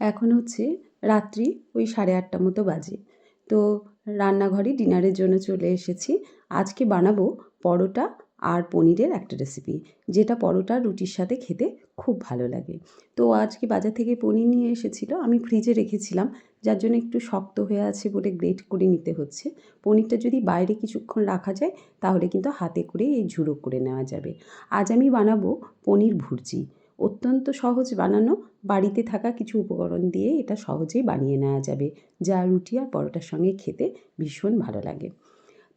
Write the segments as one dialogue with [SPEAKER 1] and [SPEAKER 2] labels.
[SPEAKER 1] এখন হচ্ছে রাত্রি ওই সাড়ে আটটা মতো বাজে। তো রান্নাঘরে ডিনারের জন্য চলে এসেছি। আজকে বানাবো পরোটা আর পনিরের একটা রেসিপি যেটা পরোটা রুটির সাথে খেতে খুব ভালো লাগে। তো আজকে বাজার থেকে পনির নিয়ে এসেছিল, আমি ফ্রিজে রেখেছিলাম, যার জন্য একটু শক্ত হয়ে আছে বলে গ্রেট করে নিতে হচ্ছে। পনিরটা যদি বাইরে কিছুক্ষণ রাখা যায়, তাহলে কিন্তু হাতে করে এই ঝুড়ো করে নেওয়া যাবে। আজ আমি বানাবো পনির ভুর্জি। অত্যন্ত সহজ বানানো, বাড়িতে থাকা কিছু উপকরণ দিয়ে এটা সহজেই বানিয়ে নেওয়া যাবে, যা রুটি আর পরোটার সঙ্গে খেতে ভীষণ ভালো লাগে।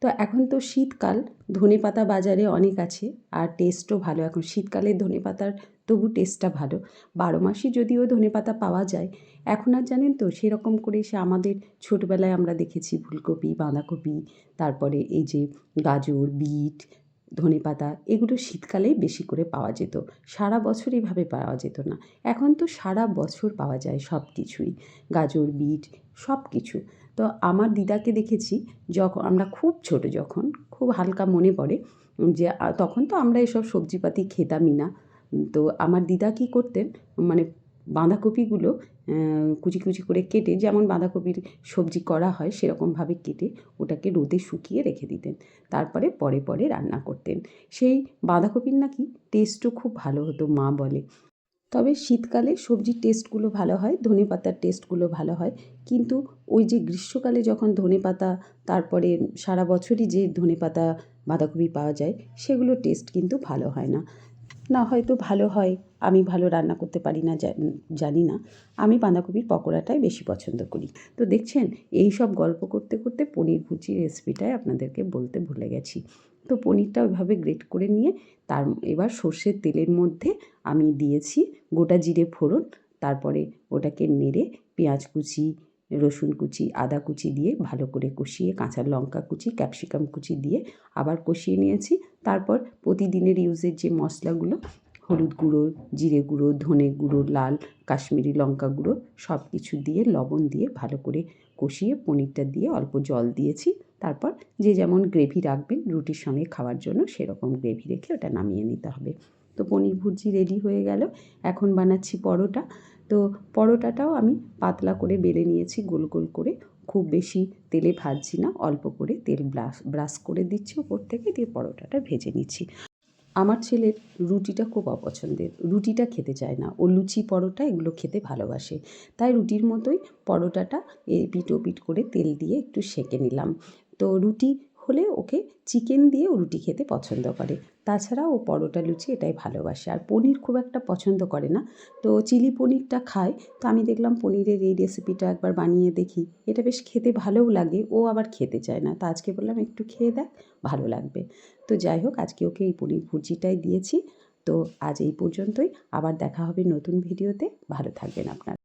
[SPEAKER 1] তো এখন তো শীতকাল ধনে পাতা বাজারে অনেক আছে, আর টেস্টও ভালো। এখন শীতকালের ধনে পাতার তবু টেস্টটা ভালো। বারো মাসই যদিও ধনে পাতা পাওয়া যায়, এখন আর জানেন তো, সেরকম করে সে আমাদের ছোটোবেলায় আমরা দেখেছি ফুলকপি, বাঁধাকপি, তারপরে এই যে গাজর, বিট ধনে পাতা এগুলো শীতকালেই বেশি করে পাওয়া যেত। সারা বছর এভাবে পাওয়া যেত না। এখন তো সারা বছর পাওয়া যায় সব কিছুই গাজর, বিট সব কিছু তো আমার দিদাকে দেখেছি যখন আমরা খুব ছোট যখন, খুব হালকা মনে পড়ে যে তখন তো আমরা এসব সবজিপাতি খেতামই না। তো আমার দিদা কী করতেন মানে বাঁধাকপিগুলো কুচি কুচি করে কেটে, যেমন বাঁধাকপির সবজি করা হয় সেরকমভাবে কেটে ওটাকে রোদে শুকিয়ে রেখে দিতেন। তারপরে পরে পরে রান্না করতেন। সেই বাঁধাকপির নাকি টেস্টও খুব ভালো হতো, মা বলে। তবে শীতকালে সবজির টেস্টগুলো ভালো হয়, ধনে পাতার টেস্টগুলো ভালো হয়। কিন্তু ওই যে গ্রীষ্মকালে যখন ধনে পাতা, তারপরে সারা বছরই যে ধনে পাতা, বাঁধাকপি পাওয়া যায় সেগুলোর টেস্ট কিন্তু ভালো হয় না। না, হয়তো ভালো হয়। আমি ভালো রান্না করতে পারি না জানি না। আমি বাঁধাকপির পকোড়াটাই বেশি পছন্দ করি। তো দেখছেন, এই সব গল্প করতে করতে পনির ভুচি রেসিপিটাই আপনাদেরকে বলতে ভুলে গেছি। তো পনিরটা ওইভাবে গ্রেট করে নিয়ে তার, এবার সর্ষের তেলের মধ্যে আমি দিয়েছি গোটা জিরে ফোড়ন, তারপরে ওটাকে নেড়ে পেঁয়াজ কুচি রসুন কুচি, আদা কুচি দিয়ে ভালো করে কষিয়ে, কাঁচা লঙ্কা কুচি, ক্যাপসিকাম কুচি দিয়ে আবার কষিয়ে নিয়েছি। তারপর প্রতিদিনের ইউজের যে মশলাগুলো, হলুদ গুঁড়ো, জিরে গুঁড়ো, ধনে গুঁড়ো, লাল, কাশ্মীরি লঙ্কা গুঁড়ো সব কিছু দিয়ে, লবণ দিয়ে ভালো করে কষিয়ে পনিরটা দিয়ে অল্প জল দিয়েছি। তারপর যে যেমন গ্রেভি রাখবেন, রুটির সঙ্গে খাওয়ার জন্য সেরকম গ্রেভি রেখে ওটা নামিয়ে নিতে হবে। তো পনির ভুর্জি রেডি হয়ে গেল। এখন বানাচ্ছি পরোটা। তো পরোটাটাও আমি পাতলা করে বেলে নিয়েছি, গোল গোল করে। খুব বেশি তেলে ভাজছি না, অল্প করে তেল ব্রাশ ব্রাশ করে দিচ্ছি ওপর থেকে, দিয়ে পরোটাটা ভেজে নিচ্ছি। আমার ছেলের রুটিটা খুব অপছন্দের। রুটিটা খেতে চায় না। ও লুচি পরোটা এগুলো খেতে ভালোবাসে। তাই রুটির মতোই পরোটাটা এপিট ওপিট করে তেল দিয়ে একটু সেঁকে নিলাম। তো রুটি হলে ওকে চিকেন দিয়েও রুটি খেতে পছন্দ করে। তাছাড়া ও পরোটা লুচি এটাই ভালোবাসে। আর পনির খুব একটা পছন্দ করে না। তো চিলি পনিরটা খায়। তো আমি দেখলাম পনিরের এই রেসিপিটা একবার বানিয়ে দেখি। এটা বেশ খেতে ভালোও লাগে। ও আবার খেতে চায় না। তা আজকে বললাম, একটু খেয়ে দেখ, ভালো লাগবে। তো যাই হোক, আজকে ওকে এই পনির ভুজিটাই দিয়েছি। তো আজ এই পর্যন্তই। আবার দেখা হবে নতুন ভিডিওতে। ভালো থাকবেন আপনারা।